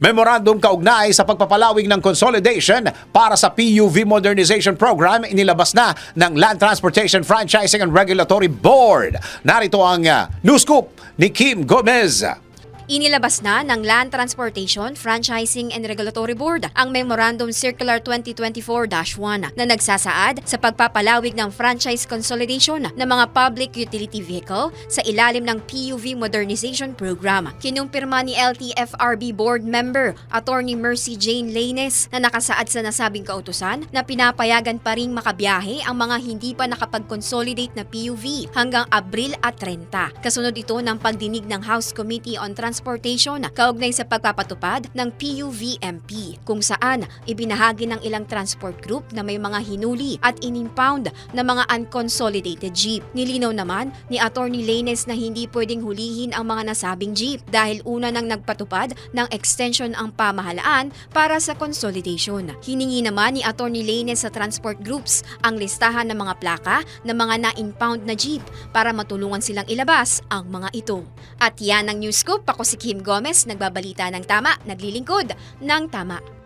Memorandum kaugnay sa pagpapalawig ng consolidation para sa PUV Modernization Program inilabas na ng Land Transportation Franchising and Regulatory Board. Narito ang uh, news scoop ni Kim Gomez. Inilabas na ng Land Transportation, Franchising and Regulatory Board ang Memorandum Circular 2024-1 na nagsasaad sa pagpapalawig ng franchise consolidation ng mga public utility vehicle sa ilalim ng PUV Modernization Program. Kinumpirma ni LTFRB Board Member Attorney Mercy Jane Lanes na nakasaad sa nasabing kautusan na pinapayagan pa ring makabiyahe ang mga hindi pa nakapag-consolidate na PUV hanggang Abril at 30. Kasunod ito ng pagdinig ng House Committee on Transportation kaugnay sa pagpapatupad ng PUVMP kung saan ibinahagi ng ilang transport group na may mga hinuli at inimpound na mga unconsolidated jeep. Nilinaw naman ni Attorney Lanes na hindi pwedeng hulihin ang mga nasabing jeep dahil una nang nagpatupad ng extension ang pamahalaan para sa consolidation. Hiningi naman ni Attorney Lanes sa transport groups ang listahan ng mga plaka ng mga na-impound na jeep para matulungan silang ilabas ang mga ito. At yan ang news scoop. Ako si Kim Gomez, nagbabalita ng tama, naglilingkod ng tama.